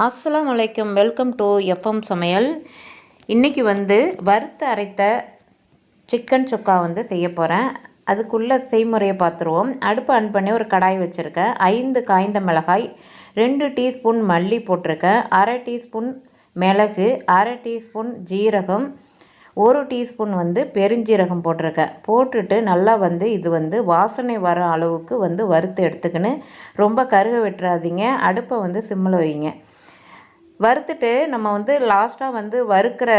அஸ்லாம் வலைக்கம் welcome to FM சமையல். இன்றைக்கி வந்து வறுத்து அரைத்த சிக்கன் சுக்கா வந்து செய்ய போகிறேன் அதுக்குள்ளே செய்முறையை பார்த்துருவோம். அடுப்பு ஆன் பண்ணி ஒரு கடாய் வச்சுருக்கேன். ஐந்து காய்ந்த மிளகாய் ரெண்டு டீஸ்பூன் மல்லி போட்டிருக்கேன். அரை டீஸ்பூன் மிளகு அரை டீஸ்பூன் ஜீரகம் ஒரு டீஸ்பூன் வந்து பெருஞ்சீரகம் போட்டிருக்கேன். போட்டுட்டு நல்லா வந்து இது வந்து வாசனை வர அளவுக்கு வந்து வறுத்து எடுத்துக்கின்னு ரொம்ப கருக விட்டுறாதீங்க. அடுப்பை வந்து சிம்மில் வைங்க. வறுத்துட்டு நம்ம வந்து லாஸ்ட்டாக வந்து வறுக்கிற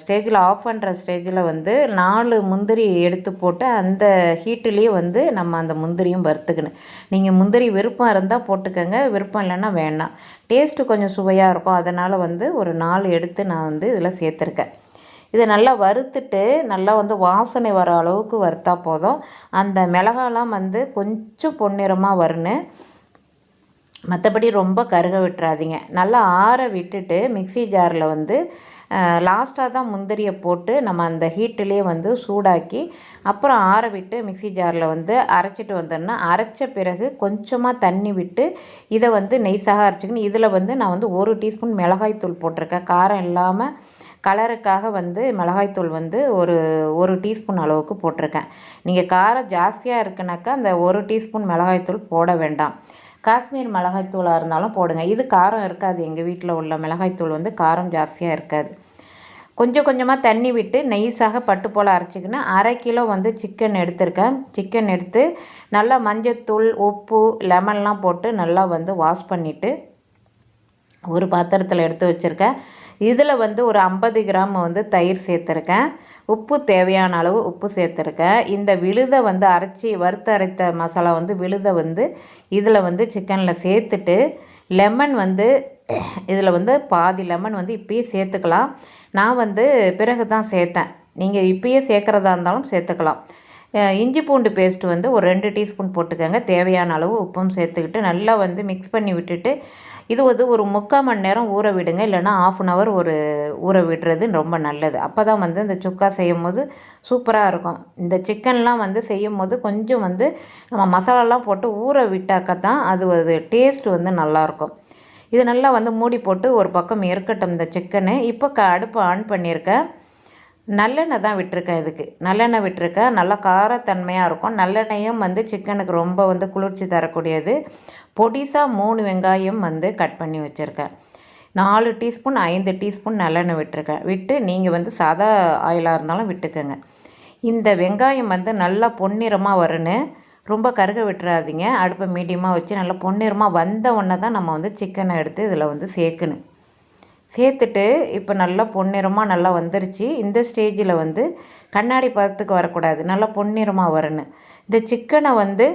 ஸ்டேஜில் ஆஃப் பண்ணுற ஸ்டேஜில் வந்து நாலு முந்திரி எடுத்து போட்டு அந்த ஹீட்டுலேயே வந்து நம்ம அந்த முந்திரியும் வறுத்துக்கணும். நீங்கள் முந்திரி விருப்பம் இருந்தால் போட்டுக்கோங்க விருப்பம் இல்லைன்னா வேண்டாம். டேஸ்ட்டு கொஞ்சம் சுவையாக இருக்கும். அதனால் வந்து ஒரு நாலு எடுத்து நான் வந்து இதில் சேர்த்துருக்கேன். இதை நல்லா வறுத்துட்டு நல்லா வந்து வாசனை வர அளவுக்கு வறுத்தா போதும். அந்த மிளகாலாம் வந்து கொஞ்சம் பொன்னிறமாக வரணும் மற்றபடி ரொம்ப கருக விட்டுறாதீங்க. நல்லா ஆற விட்டுட்டு மிக்சி ஜாரில் வந்து லாஸ்ட்டாக தான் முந்திரியை போட்டு நம்ம அந்த ஹீட்டிலே வந்து சூடாக்கி அப்புறம் ஆற விட்டு மிக்சி ஜாரில் வந்து அரைச்சிட்டு வந்தோம்னா அரைச்ச பிறகு கொஞ்சமாக தண்ணி விட்டு இதை வந்து நெய்ஸாக அரைச்சிக்கணும் இதில் வந்து நான் வந்து ஒரு டீஸ்பூன் மிளகாய்த்தூள் போட்டிருக்கேன். காரம் இல்லாமல் கலருக்காக வந்து மிளகாய்த்தூள் வந்து ஒரு ஒரு டீஸ்பூன் அளவுக்கு போட்டிருக்கேன். நீங்கள் காரம் ஜாஸ்தியாக இருக்குனாக்கா அந்த ஒரு டீஸ்பூன் மிளகாய்த்தூள் போட வேண்டாம். காஷ்மீர் மிளகாய்த்தூளாக இருந்தாலும் போடுங்க. இது காரம் இருக்காது. எங்கள் வீட்டில் உள்ள மிளகாய்த்தூள் வந்து காரம் ஜாஸ்தியாக இருக்காது. கொஞ்சம் கொஞ்சமாக தண்ணி விட்டு நெய்ஸாக பட்டு போல் அரைச்சிக்கின்னு அரை கிலோ வந்து சிக்கன் எடுத்திருக்கேன். சிக்கன் எடுத்து நல்லா மஞ்சத்தூள் உப்பு லெமன்லாம் போட்டு நல்லா வந்து வாஷ் பண்ணிவிட்டு ஒரு பாத்திரத்தில் எடுத்து வச்சுருக்கேன். இதில் வந்து ஒரு ஐம்பது கிராம் வந்து தயிர் சேர்த்துருக்கேன். உப்பு தேவையான அளவு உப்பு சேர்த்துருக்கேன். இந்த விழுதை வந்து அரைச்சி வறுத்து அரைத்த மசாலா வந்து விழுதை வந்து இதில் வந்து சிக்கனில் சேர்த்துட்டு லெமன் வந்து இதில் வந்து பாதி லெமன் வந்து இப்பயே சேர்த்துக்கலாம். நான் வந்து பிறகு தான் சேர்த்தேன். நீங்கள் இப்பயே சேர்க்குறதா இருந்தாலும் சேர்த்துக்கலாம். இஞ்சி பூண்டு பேஸ்ட் வந்து ஒரு ரெண்டு டீஸ்பூன் போட்டுக்கோங்க. தேவையான அளவு உப்பும் சேர்த்துக்கிட்டு நல்லா வந்து மிக்ஸ் பண்ணி விட்டுட்டு இது வந்து ஒரு முக்கால் மணி நேரம் ஊற விடுங்க. இல்லைனா ஆஃப் அன் ஹவர் ஒரு ஊற விடுறது ரொம்ப நல்லது. அப்போ தான் வந்து இந்த சுக்கா செய்யும் போது சூப்பராக இருக்கும். இந்த சிக்கன்லாம் வந்து செய்யும் போது கொஞ்சம் வந்து நம்ம மசாலாலாம் போட்டு ஊற விட்டாக்க தான் அது அது டேஸ்ட் வந்து நல்லாயிருக்கும். இது நல்லா வந்து மூடி போட்டு ஒரு பக்கம் இருக்கட்டும் இந்த சிக்கனு. இப்போ க அடுப்பை ஆன் பண்ணியிருக்கேன். நல்லெண்ணெய் தான் விட்டுருக்கேன் இதுக்கு. நல்லெண்ணெய் விட்டுருக்கேன். நல்லா காரத்தன்மையாக இருக்கும். நல்லெண்ணெயும் வந்து சிக்கனுக்கு ரொம்ப வந்து குளிர்ச்சி தரக்கூடியது. பொடிசாக மூணு வெங்காயம் வந்து கட் பண்ணி வச்சுருக்கேன். நாலு டீஸ்பூன் ஐந்து டீஸ்பூன் நல்லெண்ணெய் விட்டுருக்கேன். விட்டு நீங்கள் வந்து சாதா ஆயிலாக இருந்தாலும் விட்டுக்கோங்க. இந்த வெங்காயம் வந்து நல்லா பொன்னிறமாக வரணும் ரொம்ப கருக விட்டுறாதீங்க. அடுப்பை மீடியமாக வச்சு நல்லா பொன்னிறமாக வந்த உடனே தான் நம்ம வந்து சிக்கனை எடுத்து இதில் வந்து சேர்க்கணும். சேர்த்துட்டு இப்போ நல்லா பொன்னிறமாக நல்லா வந்துருச்சு. இந்த ஸ்டேஜில் வந்து கண்ணாடி பதத்துக்கு வரக்கூடாது. நல்லா பொன்னிறமாக வரணும். இந்த சிக்கனை வந்து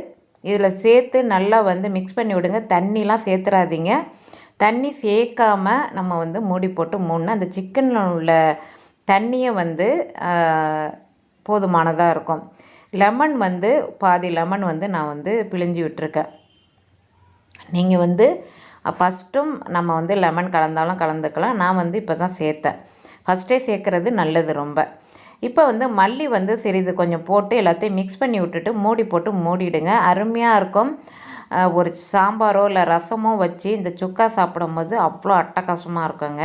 இதில் சேர்த்து நல்லா வந்து மிக்ஸ் பண்ணி விடுங்க. தண்ணிலாம் சேர்த்துறாதீங்க. தண்ணி சேர்க்காமல் நம்ம வந்து மூடி போட்டு மூணு அந்த சிக்கனில் உள்ள தண்ணியை வந்து போதுமானதாக இருக்கும். லெமன் வந்து பாதி லெமன் வந்து நான் வந்து பிழிஞ்சு விட்டுருக்கேன். நீங்கள் வந்து ஃபஸ்ட்டும் நம்ம வந்து லெமன் கலந்தாலும் கலந்துக்கலாம். நான் வந்து இப்போ தான் சேர்த்தேன் ஃபஸ்ட்டே சேர்க்குறது நல்லது ரொம்ப. இப்போ வந்து மல்லி வந்து சிறிது கொஞ்சம் போட்டு எல்லாத்தையும் மிக்ஸ் பண்ணி விட்டுட்டு மூடி போட்டு மூடிடுங்க. அருமையாக இருக்கும். ஒரு சாம்பாரோ இல்லை ரசமோ வச்சு இந்த சுக்கா சாப்பிடும்போது அவ்வளோ அட்டகாசமாக இருக்குங்க.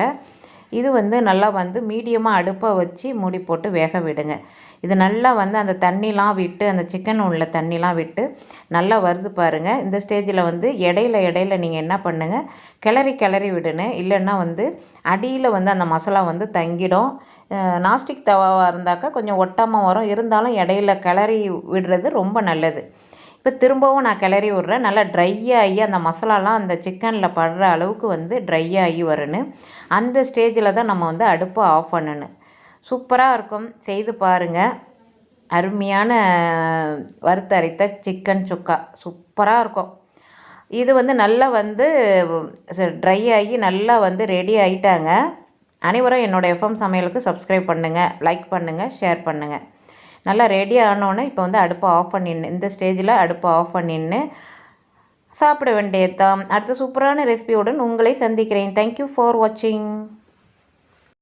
இது வந்து நல்லா வந்து மீடியமாக அடுப்பை வச்சு மூடி போட்டு வேக விடுங்க. இது நல்லா வந்து அந்த தண்ணிலாம் விட்டு அந்த சிக்கன் உள்ள தண்ணிலாம் விட்டு நல்லா வருது பாருங்கள் இந்த ஸ்டேஜில் வந்து இடையில இடையில நீங்கள் என்ன பண்ணுங்கள் கிளறி கிளறி விடுன்னு இல்லைன்னா வந்து அடியில் வந்து அந்த மசாலா வந்து தங்கிடும். நாஸ்டிக் தவாவாக இருந்தாக்கா கொஞ்சம் ஒட்டாமல் வரும். இருந்தாலும் இடையில கிளறி விடுறது ரொம்ப நல்லது. இப்போ திரும்பவும் நான் கிளறி விட்றேன். நல்லா ட்ரை ஆகி அந்த மசாலாலாம் அந்த சிக்கனில் படுற அளவுக்கு வந்து ட்ரை ஆகி வரணும் அந்த ஸ்டேஜில் தான் நம்ம வந்து அடுப்பை ஆஃப் பண்ணணும். சூப்பராக இருக்கும். செய்து பாருங்கள் அருமையான வறுத்தரைத்த சிக்கன் சுக்கா. சூப்பராக இருக்கும். இது வந்து நல்லா வந்து ட்ரை ஆகி நல்லா வந்து ரெடி ஆகிட்டாங்க அனைவரும் என்னோடய எஃப்எம் சமையலுக்கு சப்ஸ்கிரைப் பண்ணுங்கள் லைக் பண்ணுங்கள் ஷேர் பண்ணுங்கள் நல்லா ரெடி ஆனோடனே இப்போ வந்து அடுப்பை ஆஃப் பண்ணின்னு இந்த ஸ்டேஜில் அடுப்பை ஆஃப் பண்ணின்னு சாப்பிட வேண்டியதான் அடுத்த சூப்பரான ரெசிபியுடன் உங்களை சந்திக்கிறேன். தேங்க்யூ ஃபார் வாட்சிங்